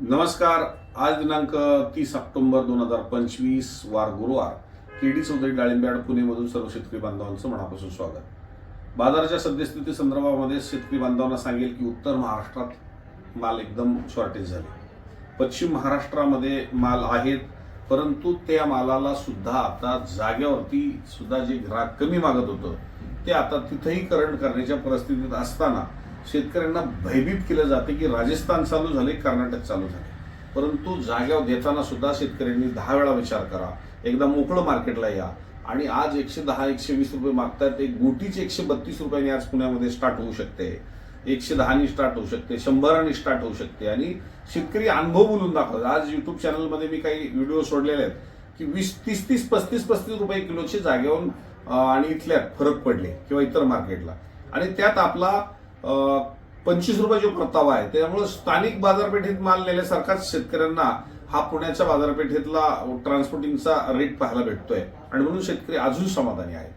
नमस्कार. आज दिनांक तीस ऑक्टोंबर दोन हजार पंचवीस वार गुरुवार. केडी चौधरी डाळिंब्याड पुणेमधून सर्व शेतकरी बांधवांचं मनापासून स्वागत. बाजाराच्या सद्यस्थिती संदर्भामध्ये शेतकरी बांधवांना सांगेल की उत्तर महाराष्ट्रात माल एकदम शॉर्टेज झाले. पश्चिम महाराष्ट्रामध्ये माल आहेत परंतु त्या मालाला सुद्धा आता जागेवरती सुद्धा जे ग्राहक कमी मागत होतं ते आता तिथंही करंट करण्याच्या परिस्थितीत असताना शेतकऱ्यांना भयभीत केलं जातं की राजस्थान चालू झाले कर्नाटक चालू झाले. परंतु जाग्यावर देताना सुद्धा शेतकऱ्यांनी दहा वेळा विचार करा. एकदा मोकळं मार्केटला या. आणि आज एकशे दहा एकशे वीस रुपये मागतात एक गोटीची एकशे बत्तीस रुपयांनी आज पुण्यामध्ये स्टार्ट होऊ शकते. एकशे दहानी स्टार्ट होऊ शकते शंभरानी स्टार्ट होऊ शकते. आणि शेतकरी अनुभव बोलून दाखवतात. आज युट्यूब चॅनलमध्ये मी काही व्हिडिओ सोडलेले आहेत की वीस तीस तीस पस्तीस पस्तीस रुपये किलोचे जागेवरून आणि इथल्यात फरक पडले किंवा इतर मार्केटला आणि त्यात आपला पंचवीस रुपये जो आहे. त्यामुळे स्थानिक बाजारपेठेत माल नेल्यासारखाच शेतकऱ्यांना हा पुण्याच्या बाजारपेठेतला ट्रान्सपोर्टिंगचा रेट पाहायला भेटतोय. आणि म्हणून शेतकरी अजून समाधानी आहेत.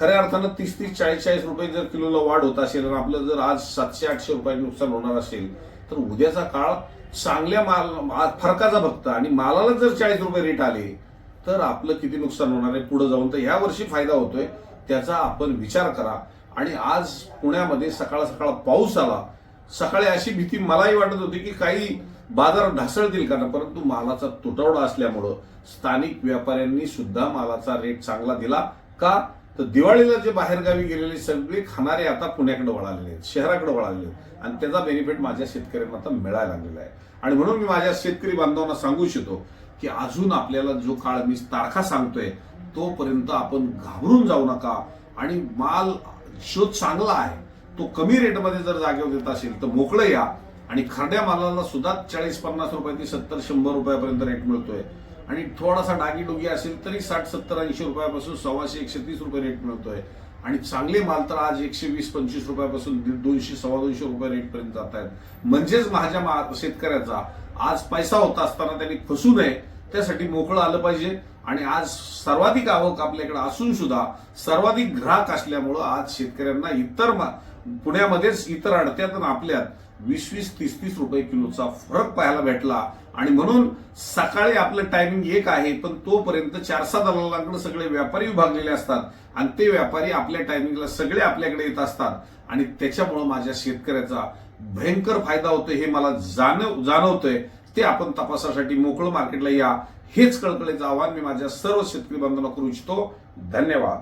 खऱ्या अर्थानं तीस तीस चाळीस चाळीस रुपये जर किलोला वाढ होत असेल आणि आपलं जर आज सातशे आठशे रुपये नुकसान होणार असेल तर उद्याचा काळ चांगल्या माल फरकाचा भक्त आणि मालाला जर चाळीस रुपये रेट आले तर आपलं किती नुकसान होणार आहे पुढे जाऊन. तर ह्या वर्षी फायदा होतोय. त्याचा आपण विचार करा. आणि आज पुण्यामध्ये सकाळ सकाळ पाऊस आला. सकाळी अशी भीती मलाही वाटत होती की काही बाजार ढासळतील का ना परंतु मालाचा तुटवडा असल्यामुळं स्थानिक व्यापाऱ्यांनी सुद्धा मालाचा रेट चांगला दिला का? तर दिवाळीला जे बाहेरगावी गेलेले सगळे खाणारे आता पुण्याकडे वळालेले आहेत शहराकडे वळालेले आहेत. आणि त्याचा बेनिफिट माझ्या शेतकऱ्यांना आता मिळायला लागलेला आहे. आणि म्हणून मी माझ्या शेतकरी बांधवांना सांगू इच्छितो की अजून आपल्याला जो काळ मी तारखा सांगतोय तोपर्यंत आपण घाबरून जाऊ नका. आणि माल शोध चांगला आहे. तो कमी रेटमध्ये जर जागेवर देत असेल तर मोकळं या. आणि खरड्या मालाला सुद्धा चाळीस पन्नास रुपये ते सत्तर शंभर रुपयापर्यंत रेट मिळतोय. आणि थोडासा डागी डोगी असेल तरी साठ सत्तर ऐंशी रुपयापासून सव्वाशे एकशे तीस रुपये रेट मिळतोय. आणि चांगले माल तर आज एकशे वीस पंचवीस रुपयापासून दीड दोनशे सव्वा दोनशे रुपये रेट पर्यंत जात आहेत. म्हणजेच माझ्या मा- शेतकऱ्याचा आज पैसा होता असताना त्यांनी फसू नये त्यासाठी मोकळं आलं पाहिजे. आणि आज सर्वाधिक आवक आपल्याकडे असून सुद्धा सर्वाधिक ग्राहक असल्यामुळं आज शेतकऱ्यांना इतर मा- पुण्यामध्येच इतर अडत्यात आणि आपल्यात वीस वीस तीस तीस रुपये किलोचा फरक पाहायला भेटला. आणि म्हणून सकाळी आपलं टायमिंग एक आहे पण तोपर्यंत चार सहा दलालांकडे सगळे व्यापारी विभागलेले असतात. आणि ते व्यापारी आपल्या टायमिंगला सगळे आपल्याकडे येत असतात. आणि त्याच्यामुळं माझ्या शेतकऱ्याचा भयंकर फायदा होतोय हे मला जाणव जाणवतोय. ते आपण तपासासाठी मोकळं मार्केटला या. हेच कळकळीचं आव्हान मी माझ्या सर्व शेतकरी बांधवांना करू इच्छितो. धन्यवाद.